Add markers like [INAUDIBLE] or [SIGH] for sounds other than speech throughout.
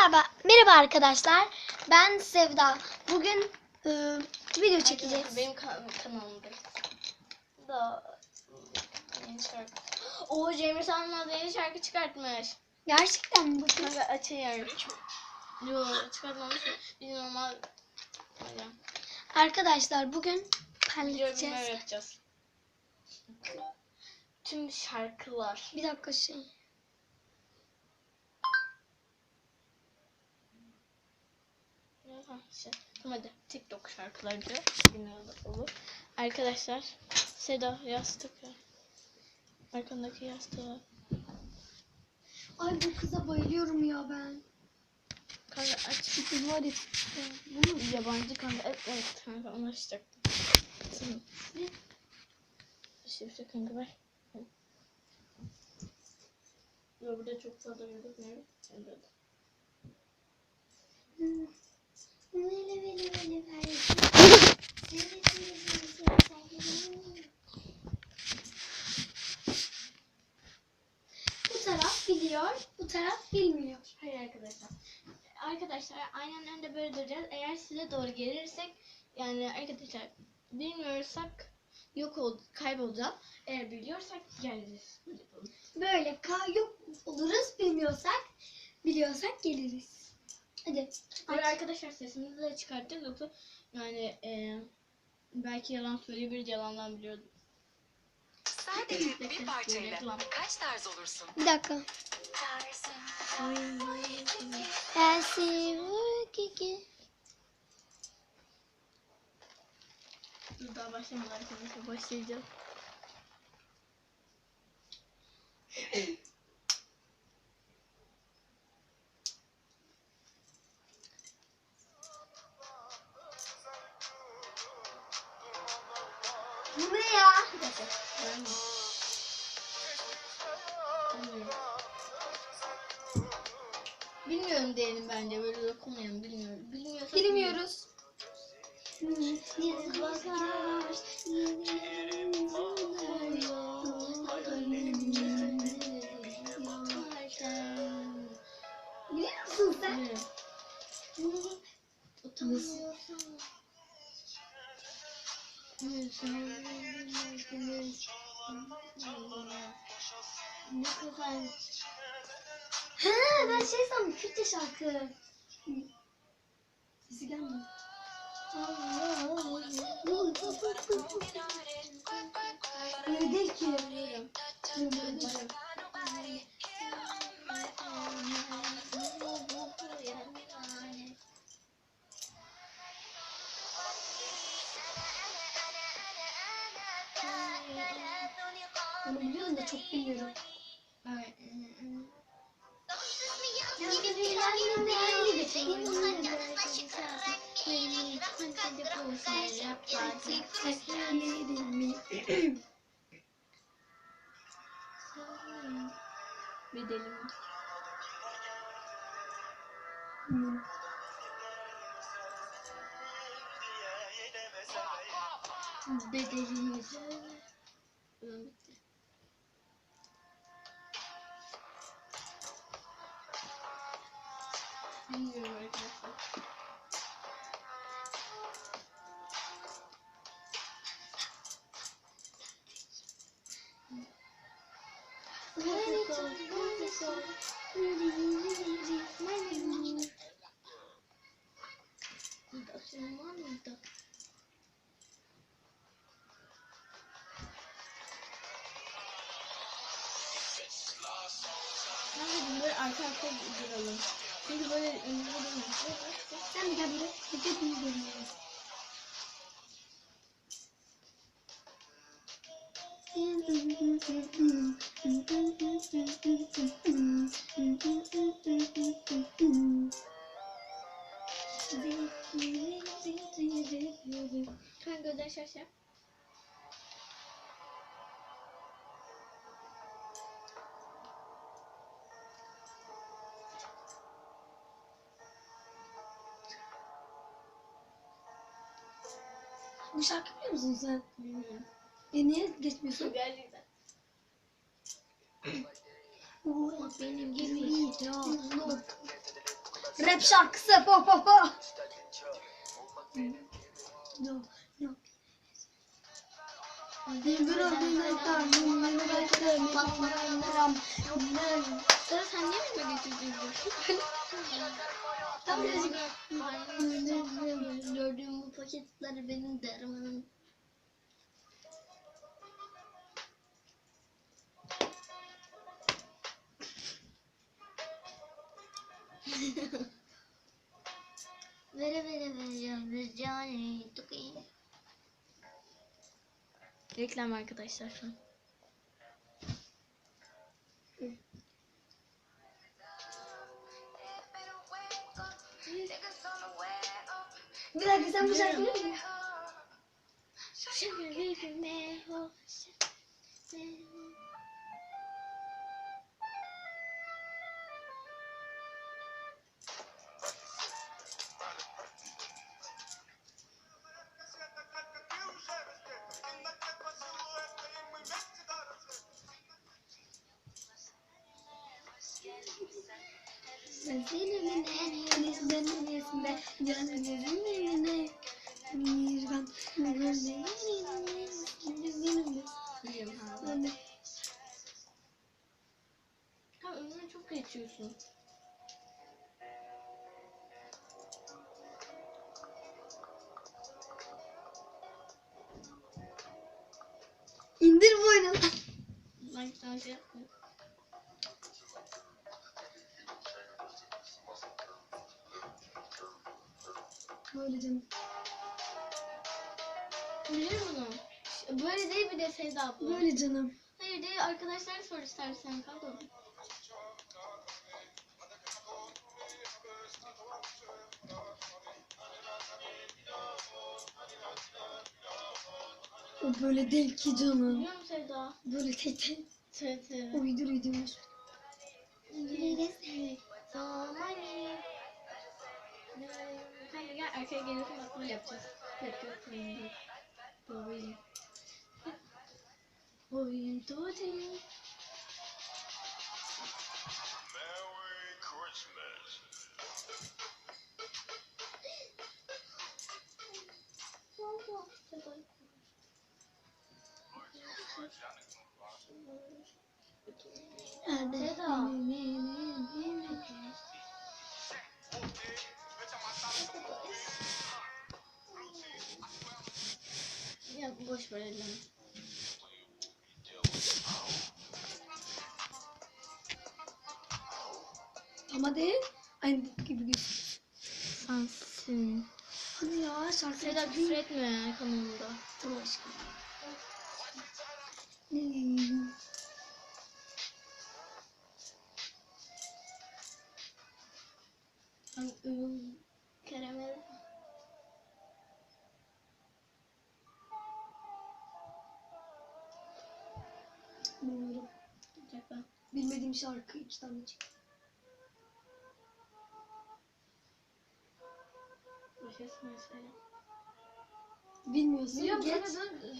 Merhaba, merhaba arkadaşlar. Ben Sevda. Bugün e, video çekeceğiz. Benim kan kanalımda. Da yeni şarkı. Oo Cemil Sanmaz yeni şarkı çıkartmış. Gerçekten mi bu kız? Açayım. Yo çıkartmamış. Biz normal. Arkadaşlar bugün yapacağız. Tüm şarkılar. Bir dakika şey. Ha, şey. Tamam hadi TikTok şarkıları öyle olur. Arkadaşlar Seda yastık ya. Arkandaki yastığı. Ay bu kıza bayılıyorum ya ben. Kanka aç. Şu kız var ya. Bunu yabancı kanka. Evet, evet kanka onu açacaktım. Tamam. Şifre kanka ver. Yok burada çok fazla gözükmüyor. Evet. Veli. Bu taraf biliyor, bu taraf bilmiyor. Hayır arkadaşlar. Arkadaşlar aynen önde böyle duracağız. Eğer size doğru gelirsek yani arkadaşlar bilmiyorsak yok ol, kaybolacağız. Eğer biliyorsak geliriz. Böyle ka yok oluruz, bilmiyorsak, biliyorsak geliriz. Hadi. Böyle arkadaşlar sesimizi de çıkartacağız yoksa yani e, belki yalan söyleyebiliriz yalandan biliyordum. Sadece bir parçayla kaç tarz olursun? Bir dakika. Elsi vur kiki. Dur daha başlamadan arkadaşlar başlayacağız. Bu ne ya? Bilmiyorum. Diyelim bence böyle dokunmayalım bilmiyorum. Bilmiyorsak Bilmiyoruz. Biliyor musun sen? Bilmiyorum. Ne kadar Ha ben şey sandım Kürtçe şarkı. Sesi gelmiyor. Öyle değil ki. Onu biliyorum da çok bilmiyorum. Bedelim. Bedelimiz. Ulan bitti. Bilmiyorum arkadaşlar. Ben de böyle arka arkaya duralım. Çünkü böyle önümüzde durmuyor. Sen bir gel buraya. Bir de bunu görüyorum. Kanka gözler şaşa. Şarkı biliyor musun sen? Bilmiyorum. E niye geçmiyorsun? Gerçekten. Oo, benim gibi ya. Rap şarkısı. Po po po. No, no. Sarı sen niye mi geçiyorsun? Gördüğüm bu paketler benim dermanım. Vere vere vere Johnny Tuki. Reklam arkadaşlar şu an. Bir dakika sen bu şarkıyı hoş. Gözlerimin denizden denizinde Gözlerimin önüne Mirgan Gözlerimin Biliyorum ha. önüne çok geçiyorsun. İndir bu Ben sana şey yapmıyorum. Böyle canım Biliyor musun? Böyle değil bir de Sevda abla. Böyle canım Hayır değil arkadaşlar sor istersen kaldı. O böyle değil ki canım Biliyor musun Sevda? Böyle tete evet. Uydur uydurmuş Kanka gel arkaya gelirsin bak böyle yapacağız. Yok yok benim değil. Böyle. Oyun tuvalim. Ya boş ver elini. Ama değil Aynı gibi gözüküyor Sensin. Hadi ya şarkı Seda küfür etme kanalımda. Allah aşkına Ne diyeyim Ben ıı, Bilmediğim şarkı iki tane çıktı Başkasına söyle. Bilmiyorsun Biliyorum geç dur.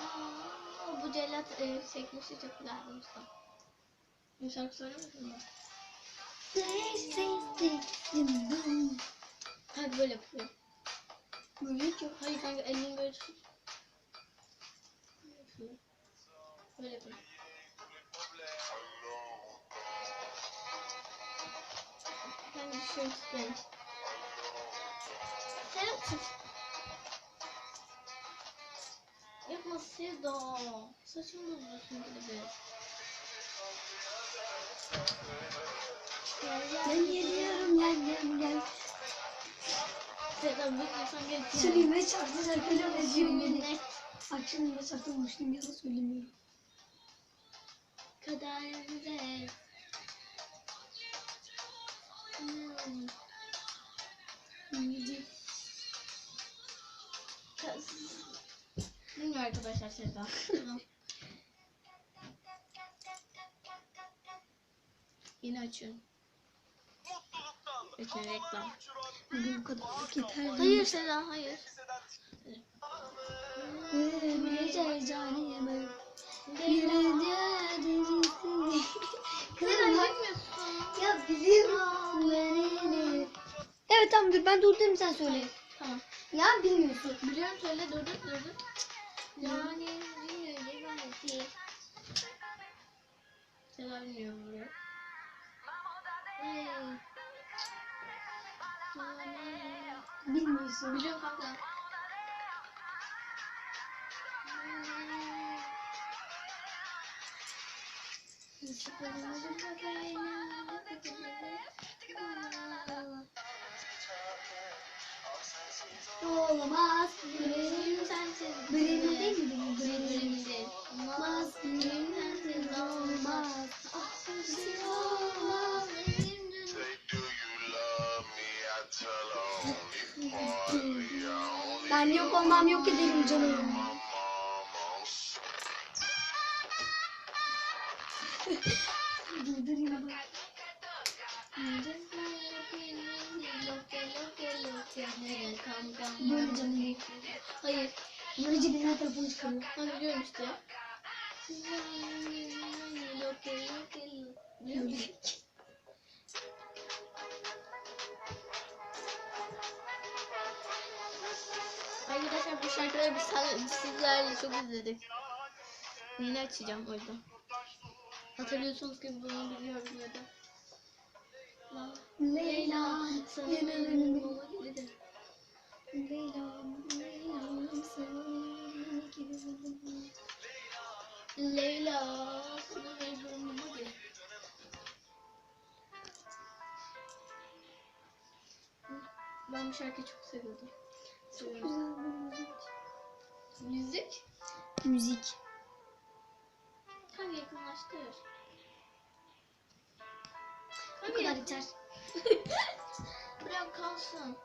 Aa, bu cellat e, çekmişti çok güzeldi Mustafa. Bir şarkı söyler misin bana? Hadi böyle yapıyorum. Böyle ki Hayır kanka elini böyle tut. Böyle yapıyorum. Şey tut beni. Sen tut. Yapma Sevda. Saçımı bozuyorsun gibi. Gel gel. Ben geliyorum gel gel gel Sevda bekliyorsan geç. yani. Söyleyeyim şarkı şarkıyla eziyorum beni Net. Akşam yine şarkı bulmuştum ya da söylemiyorum kadar güzel. Bilmiyorum arkadaşlar. Tamam. Yine açıyorum. Bekle reklam. Bu kadar yeter Hayır Sevda hayır. Gece canime Bir derisi Sevda yapmıyorsun. Tamam dur ben durdurayım sen söyle. Tamam. Ya bilmiyorsun. Biliyorum söyle durdun durdun. Yani bilmiyorum emaneti. Seda bilmiyorum buraya. Bilmiyorsun. Biliyorum kanka. Olamaz. Benim sensiz. Benim değil mi? Benim Benim. benim değil. Olmaz. Benim sensiz olmaz. Ah sensiz olmaz. I only Ben yok olmam yok ederim canım. Benim telefonu çıkarıyor. Ben biliyorum işte. Arkadaşlar bu şarkıları biz sizlerle çok izledik. Yeni açacağım o yüzden. Hatırlıyorsunuz ki bunu biliyorum ya da. La- Leyla. Yanarım. yanarım ama gidelim. Leyla. Leyla. Bu şarkıyı çok seviyordum. Seviyorum. Müzik? Müzik. Kanka yakınlaştır. Bu Kanka kadar yeter. [LAUGHS] bırak kalsın.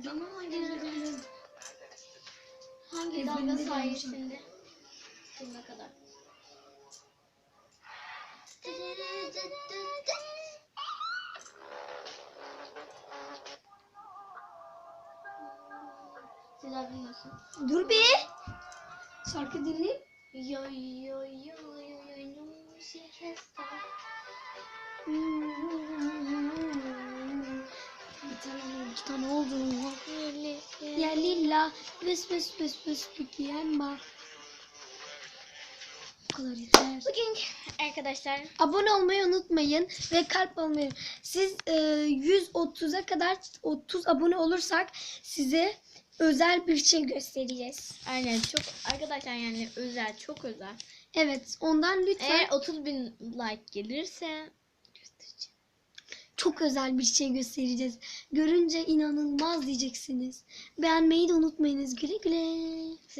Zaman hangi hangi Evrimde dalga sayesinde? Sonuna kadar. Sizler bilmiyorsun. Dur bir. Şarkı dinle. Yo yo yo yo yo yo siesta. Bir tane iki tane oldu. Ya lilla, püs püs püs püs pükiyen bak. Kadar yeter. Bugün arkadaşlar Abone olmayı unutmayın ve kalp olmayı. Siz e, 130'a kadar 30 abone olursak size özel bir şey göstereceğiz. aynen çok arkadaşlar yani özel çok özel. Evet, ondan lütfen Eğer 30 bin like gelirse göstereceğim. çok özel bir şey göstereceğiz. Görünce inanılmaz diyeceksiniz. Beğenmeyi de unutmayınız. Güle güle.